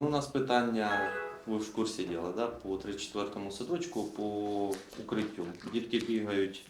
Ну, У нас питання, ви в курсі діла, да? по 34-му садочку, по укриттю. Дітки бігають.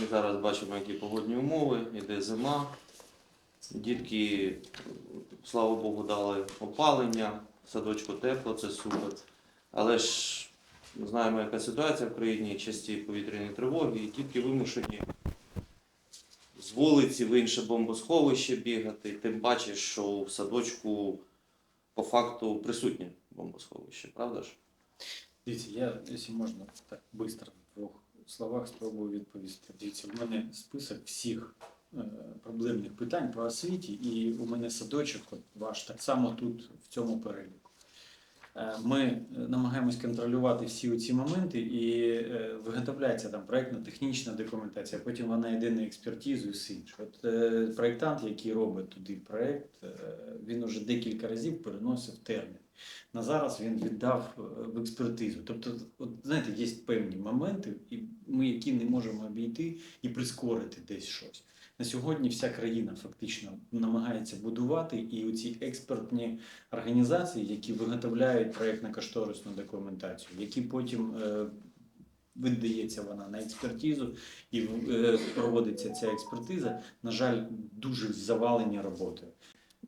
Ми зараз бачимо, які погодні умови, іде зима. Дітки, слава Богу, дали опалення, в садочку тепло, це супер. Але ж знаємо, яка ситуація в країні, часті повітряні тривоги, і дітки вимушені з вулиці в інше бомбосховище бігати. Тим паче, що в садочку по факту присутнє бомбосховище, правда ж? Дивіться, я, якщо можна, так швидко в двох словах спробую відповісти. Дивіться, в мене список всіх е, проблемних питань по освіті, і у мене садочок, от ваш так само тут в цьому переліку. Е, Ми е, намагаємось контролювати всі ці моменти і е, виготовляється там проєктно-технічна документація, потім вона йде на експертизу і все інше. От проєктант, який робить туди проєкт, він уже декілька разів переносив термін. На зараз він віддав в експертизу. Тобто, от, знаєте, є певні моменти, і ми які не можемо обійти і прискорити десь щось. На сьогодні вся країна фактично намагається будувати, і оці експертні організації, які виготовляють проєктно-кошторисну документацію, які потім е, видається вона на експертизу і е, проводиться ця експертиза, на жаль, дуже завалені роботою.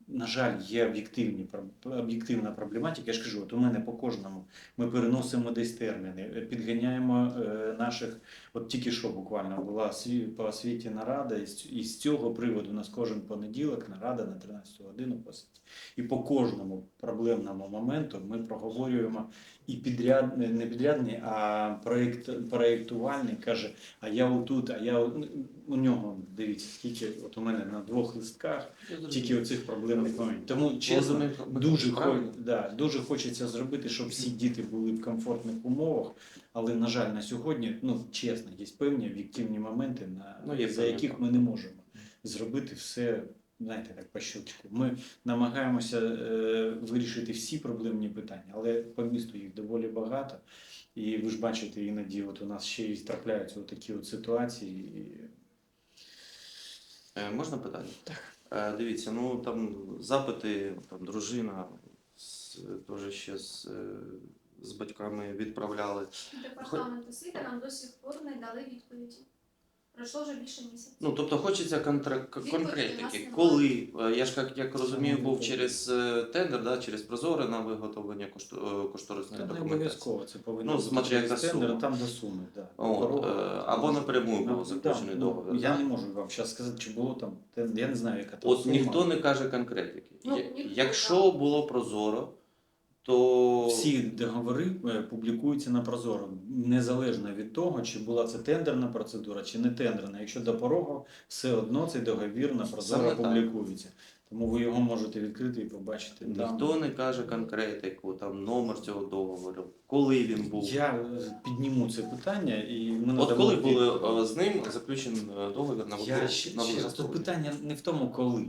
На жаль, є об'єктивні об'єктивна проблематика. Я ж кажу, от у мене по кожному ми переносимо десь терміни, підганяємо е, наших. От тільки що буквально була по освіті нарада, і з, цього приводу у нас кожен понеділок нарада на 13 годину по освіті. І по кожному проблемному моменту ми проговорюємо і підряд не- підрядний, а проєкт, проєктувальник каже: а я отут, а я у нього дивіться, скільки от у мене на двох листках тільки оцих проблемних моментів. Тому чесно, дуже хо, да, дуже хочеться зробити, щоб всі діти були в комфортних умовах. Але на жаль, на сьогодні, ну чесно, є певні об'єктивні моменти, на Ну, є за яких ми не можемо зробити все. Знаєте, так по щелчку. Ми намагаємося е, вирішити всі проблемні питання, але по місту їх доволі багато. І ви ж бачите, іноді от у нас ще й трапляються такі от ситуації. І... Е, можна питання? Е, дивіться, ну там запити, там дружина з, теж ще з, е, з батьками відправляли. Департамент освіти нам до сих пор не дали відповіді. Пройшло вже більше місяця. Ну, тобто хочеться у конкретики. Коли, е, я ж як, як розумію, був через е, тендер, да, через прозоре на виготовлення кошто- е, кошторисної Це не обов'язково, це повинно Ну, бути через тендер, там до суми. Да. От, або напряму Ну, був заключений да, договір. Ну, я не можу вам зараз сказати, чи було там тендер, я не знаю, яка там От сума. ніхто не каже конкретики. Ну, Якщо було прозоро, то Всі договори е, публікуються на Прозоро, незалежно від того, чи була це тендерна процедура, чи не тендерна. Якщо до порогу, все одно цей договір на Прозоро публікується. Тому ви його можете відкрити і побачити. там. ніхто не каже конкретику, там номер цього договору, коли він був. Я е, підніму це питання і ми От коли відповідь. були е, з ним заключений договір на Я тут питання не в тому, коли.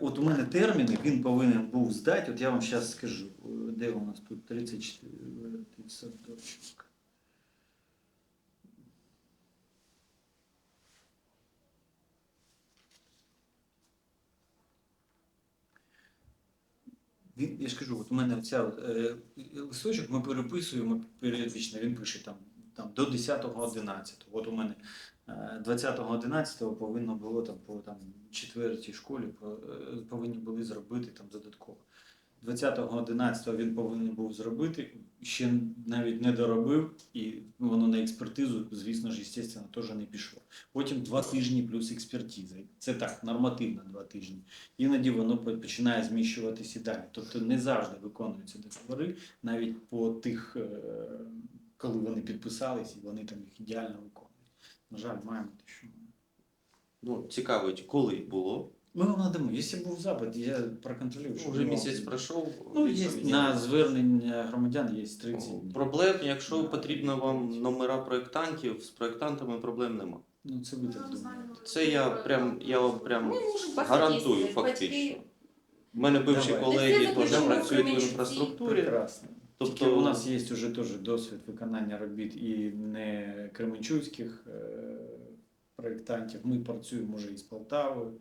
От у мене терміни, він повинен був здати. От я вам зараз скажу, де у нас тут 34 садочок. Він, я ж кажу, от у мене ця е, листочок ми переписуємо періодично, він пише там, там до 10-11. От у мене е, 20.11 повинно було там по там, четвертій школі е, повинні були зробити там додатково. 20.11 він повинен був зробити, ще навіть не доробив, і воно на експертизу, звісно ж, звісно, теж не пішло. Потім два тижні плюс експертиза. Це так, нормативно два тижні. Іноді воно починає зміщуватися далі. Тобто не завжди виконуються договори, навіть по тих, е, коли вони підписались, і вони там їх ідеально виконують. На жаль, маємо те, що. Ну, цікавить, коли було. Ми вам надамо. Якщо був запит, я проконтролюю. Ну, щоб ми вам- місяць пройшов. Ну, є відповіді. на звернення громадян є 30 Ну, днів. Проблем, якщо потрібно вам номера проєктантів, з проєктантами проблем нема. Ну, це ви так думаєте. Це я прям я вам прям можемо гарантую фактично. батьки. У мене бивші Давай. колеги Це теж працюють в інфраструктурі. Прекрасно. Тобто Тобто у нас є вже теж досвід виконання робіт і не кременчуцьких е, проєктантів. Ми працюємо вже із Полтавою.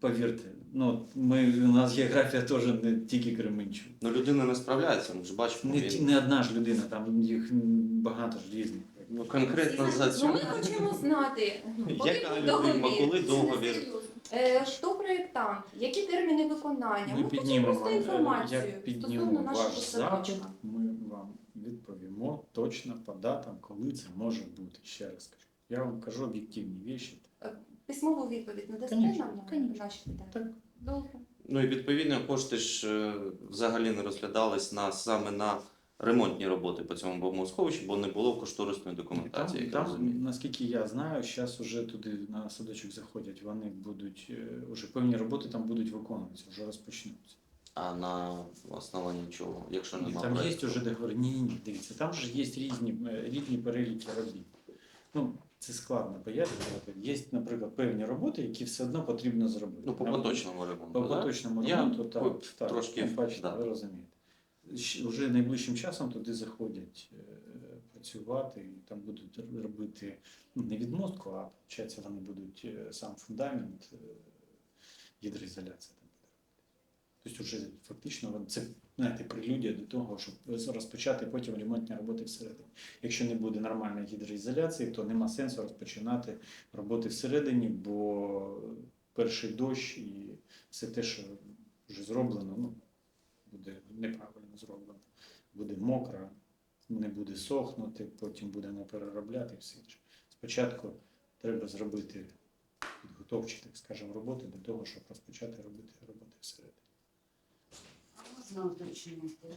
Повірте, ну, ми, у нас географія теж не тільки Кременчук. Ну людина не справляється, ми ж бачимо. Не, він- ті- не одна ж людина, там їх багато ж різних. Ну конкретно за Ну, ми хочемо знати, коли Яка був людина, договір, коли договір? е, хто проєктант, які терміни виконання. Ми Ми хочемо піднімемо, просто е, інформацію стосовно піднімемо нашого ваш запит, садочка. ми вам відповімо точно по датам, коли це може бути. Ще раз кажу. Я вам кажу об'єктивні речі. Письмову відповідь надасте Конечно, нам на конечно. наші питання? Так. Добре. Ну і відповідно кошти ж е, взагалі не розглядались на саме на ремонтні роботи по цьому бомбосховищі, бо не було кошторисної документації. Там, як я розумію. наскільки я знаю, зараз вже туди на садочок заходять, вони будуть, е, вже певні роботи там будуть виконуватися, вже розпочнуться. А на основанні чого, якщо І немає там є проекту? вже договори. Ні, ні, дивіться, там ж є різні, е, різні переліки робіт. Ну, це складно пояснювати. Є, наприклад, певні роботи, які все одно потрібно зробити. Ну, по поточному ремонту. По да? поточному Я ремонту, по- так, так, трошки, ну, бачите, да. ви розумієте. Вже найближчим часом туди заходять е, працювати, і там будуть робити ну, не відмостку, а виходить, вони будуть е, сам фундамент, е, буде. Тобто вже фактично це знаєте, прелюдія до того, щоб розпочати потім ремонтні роботи всередині. Якщо не буде нормальної гідроізоляції, то нема сенсу розпочинати роботи всередині, бо перший дощ і все те, що вже зроблено, ну, буде неправильно зроблено. Буде мокро, не буде сохнути, потім будемо переробляти все інше. Спочатку треба зробити підготовчі, так скажемо, роботи до того, щоб розпочати робити роботи всередині. Можна уточнити.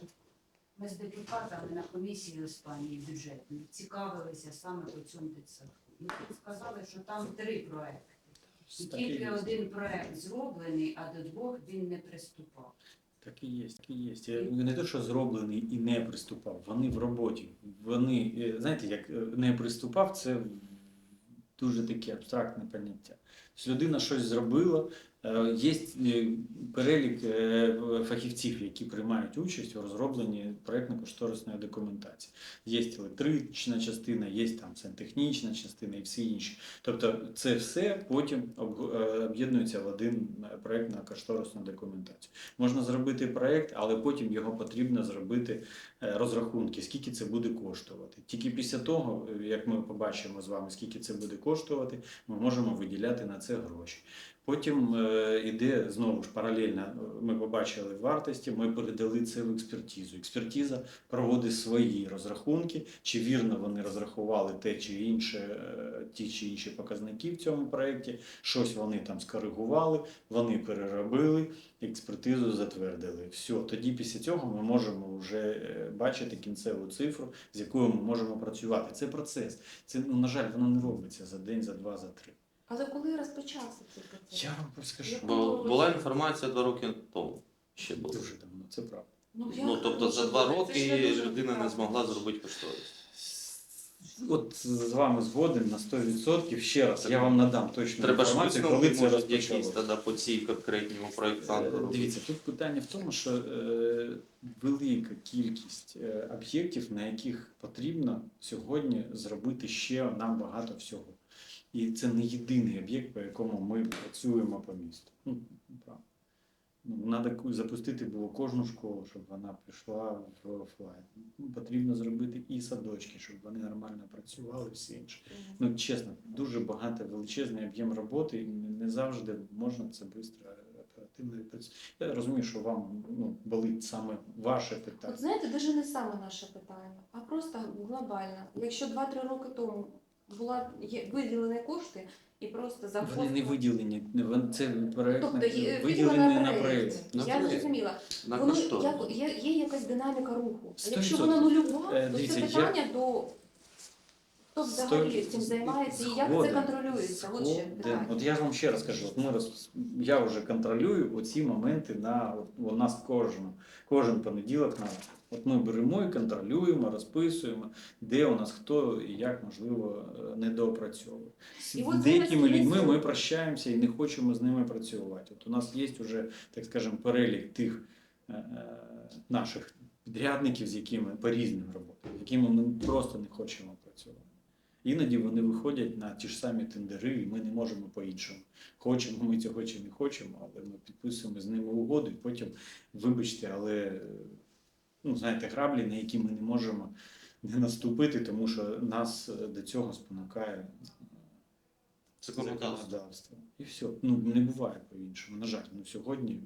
Ми з депутатами на комісії Іспанії бюджетній цікавилися саме по цьому дитсадку. І тут сказали, що там три проекти. І тільки один проект зроблений, а до двох він не приступав. Так і є, так і є. Я Не те, що зроблений і не приступав, вони в роботі. Вони, е, знаєте, як е, не приступав, це дуже таке абстрактне поняття. Тобто людина щось зробила, е, є е, перелік е, фахівців, які приймають участь у розробленні проєктно-кошторисної документації. Є електрична частина, є там сантехнічна частина і всі інші. Тобто це все потім е, об'єднується в один е, проєктно-кошторисну документацію. Можна зробити проєкт, але потім його потрібно зробити е, розрахунки, скільки це буде коштувати. Тільки після того, е, як ми побачимо з вами, скільки це буде коштувати, ми можемо виділяти на це гроші. Потім е, іде знову ж паралельно. е, Ми побачили вартості, ми передали це в експертизу. Експертиза проводить свої розрахунки, чи вірно вони розрахували те чи інше, е, ті чи інші показники в цьому проєкті. Щось вони там скоригували, вони переробили, експертизу затвердили. Все, тоді після цього ми можемо вже бачити кінцеву цифру, з якою ми можемо працювати. Це процес. Це, ну, на жаль, воно не робиться за день, за два, за три. Але коли розпочався цей процес? Я вам скажу. Бо була інформація два роки тому. Ще було. Дуже давно, це правда. я Ну тобто за два роки людина не змогла зробити кошторис. От з вами згоден на 100%. Ще раз, я вам надам точну Треба ж інформацію, висновки, коли це може, розпочалося. тоді по цій конкретному проєктанту Е, робити. Дивіться, тут питання в тому, що е, велика кількість е, об'єктів, на яких потрібно сьогодні зробити ще нам багато всього. І це не єдиний об'єкт, по якому ми працюємо по місту. Ну, правда. Ну, Треба запустити було кожну школу, щоб вона пішла в офлайн. Ну, потрібно зробити і садочки, щоб вони нормально працювали, всі інше. Ну, чесно, дуже багато величезний об'єм роботи, і не завжди можна це швидко, оперативно відпрацювати. Я розумію, що вам ну, болить саме ваше питання. От знаєте, навіть не саме наше питання, а просто глобально. Якщо 2-3 роки тому була є виділені кошти і просто за Вони не виділені, не вон- це проект Тобто є виділені на проєкт. На Я проєкт. зрозуміла. На Воно як, є, є якась динаміка руху. А Сто якщо відсотків. вона нульова, Е, то дивіться, це я- питання до хто Сто- взагалі цим займається і як це Згоден. контролюється. От ще Згоден. питання. От я ж вам ще раз кажу, от ми роз... я вже контролюю оці моменти на от, у нас кожен, кожен понеділок на От ми беремо і контролюємо, розписуємо, де у нас хто і як можливо е, недоопрацьовує. З деякими людьми ми прощаємося і не хочемо з ними працювати. От у нас є вже, так скажемо, перелік тих е, е, наших підрядників, з якими по різним роботам, з якими ми просто не хочемо працювати. Іноді вони виходять на ті ж самі тендери, і ми не можемо по-іншому. Хочемо ми цього чи не хочемо, але ми підписуємо з ними угоду, і потім, вибачте, але ну, знаєте, граблі, на які ми не можемо не наступити, тому що нас е, до цього спонукає е, Законодавство. І все. Ну не буває по-іншому. На жаль, ну сьогодні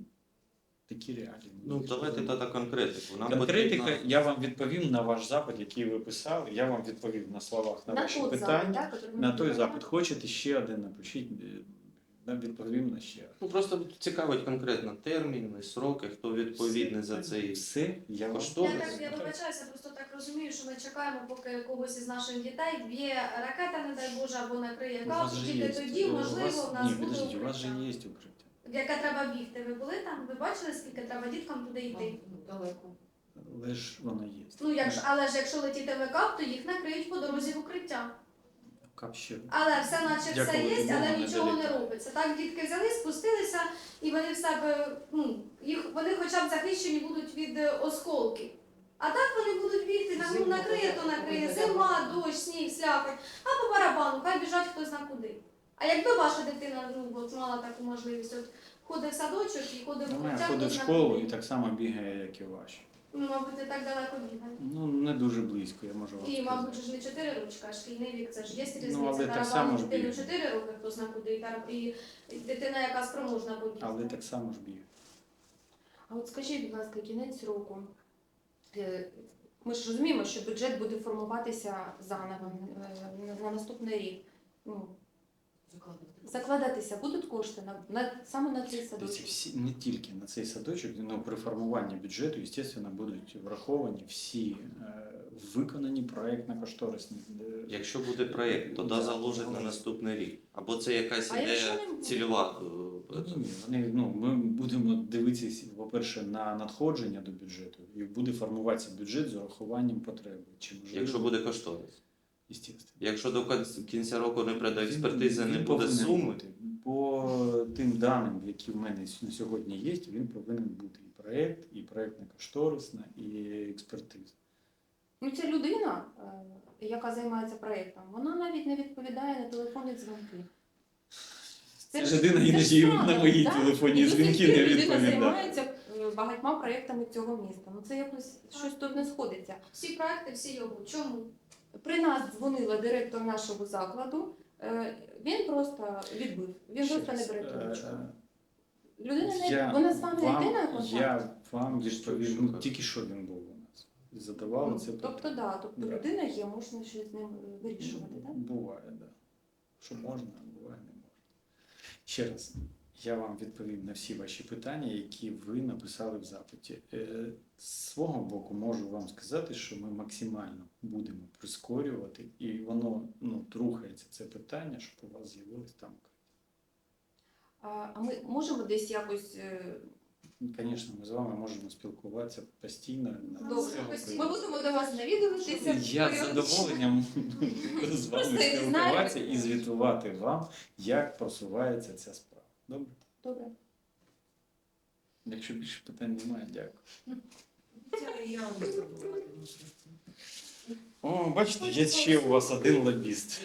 такі реалії. Ну, давайте тоді конкретику. Нам Конкретика, потрібно- я вам відповім на ваш запит, який ви писали. Я вам відповів на словах на, На ваші тот питання. запит, да, который ми на той відповіли. запит. Хочете ще один напишіть, е, я відповім на ще. Ну, просто цікавить конкретно терміни, сроки, хто відповідний за цей. Все, я вам Я так я вибачаюся, просто так розумію, що ми чекаємо, поки когось із наших дітей б'є ракета, не дай Боже, або накриє У вас капу. же Тільки тоді, у можливо, вас, в нас ні, буде підождіть, у вас же є укриття. Яке треба бігти. Ви були там? Ви бачили, скільки треба діткам туди йти? Далеко. Але ж воно є. Ну як ж, але ж якщо летітиме кап, то їх накриють по дорозі в укриття. Кап. Але все наче все Дякувати є, але не нічого не робиться. Так дітки взяли, спустилися, і вони в себе, ну, їх, вони хоча б захищені будуть від е, осколків. А так вони будуть бігти, на ну, накриє, то накриє, зима, дощ, сніг, слякоть, а по барабану, хай біжать хто зна куди. А якби ваша дитина ну, от, мала таку можливість, от ходить в садочок і ходить в У ходить в школу і так само бігає, як і ваші. Ну, мабуть, не так далеко бігає. Ну, не дуже близько, я можу вам І, сказати. мабуть, ж не 4 рочки, а шкільний вік, це ж є різниця. Ну, але так само ж дитину бігає. 4 роки, хто зна куди, і, і дитина, яка спроможна побігти. Але так само ж бігає. А от скажіть, будь ласка, кінець року. Е, Ми ж розуміємо, що бюджет буде формуватися заново е, на- на наступний рік. Ну, закладатися будуть кошти на, на саме на цей садочок. всі не тільки на цей садочок, ну при формуванні бюджету, звісно, будуть враховані всі е, виконані проєктно-кошторисні. е, Якщо буде проєкт, то да, заложить на наступний рік. Або це якась А якщо ідея не буде? цільова. е, Ні, ні, вони, ну, ми будемо дивитися, по-перше, на надходження до бюджету, і буде формуватися бюджет з урахуванням потреби. Чи можливо, Якщо буде кошторис. Естественно. Якщо до кінця року не прийде Він- експертиза, не буде суми, бути. По тим даним, які в мене на сьогодні є, він повинен бути і проєкт, і проєктно-кошторисна, і експертиза. Ну, ця людина, е, яка займається проєктом, вона навіть не відповідає на телефонні дзвінки. Ця ж- людина це ж іноді на мої да? телефонні дзвінки не відповідає. займається е, багатьма проєктами цього міста. Ну це якось щось тут не сходиться. Всі проекти, всі його. Чому? При нас дзвонила директор нашого закладу. е, Він просто відбив. Він Ще просто не раз, бере е, трубочку. Людина не Я вона з вами не вам- йде на контакт. Я вам відповів, ну, тільки що він був у нас. І задавали Ну, це тобто, питання. да, тобто Да. людина є, можна щось з ним е, вирішувати, так? Буває, так. Да. Що можна, а буває не можна. Ще раз, я вам відповім на всі ваші питання, які ви написали в запиті. Е, свого боку можу вам сказати, що ми максимально будемо прискорювати, і воно ну, рухається це питання, щоб у вас з'явилось там. А, а ми можемо десь якось. е, Звісно, ми з вами можемо спілкуватися постійно. на Добре, постійно. Ми будемо до вас навідуватися. Я з задоволенням з вами спілкуватися і звітувати вам, як просувається ця справа. Добре? Добре. Якщо більше питань немає, дякую. Я. О, бачите, є ще у вас один лобіст.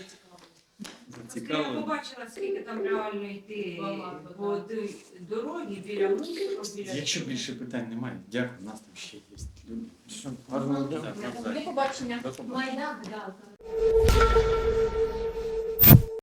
Я побачила, скільки там реально йти Багато, по д- дорогі біля мусору, біля Якщо більше питань немає, дякую, у нас там ще є люди. Все, гарного дня. До побачення. До побачення. Майдан, да.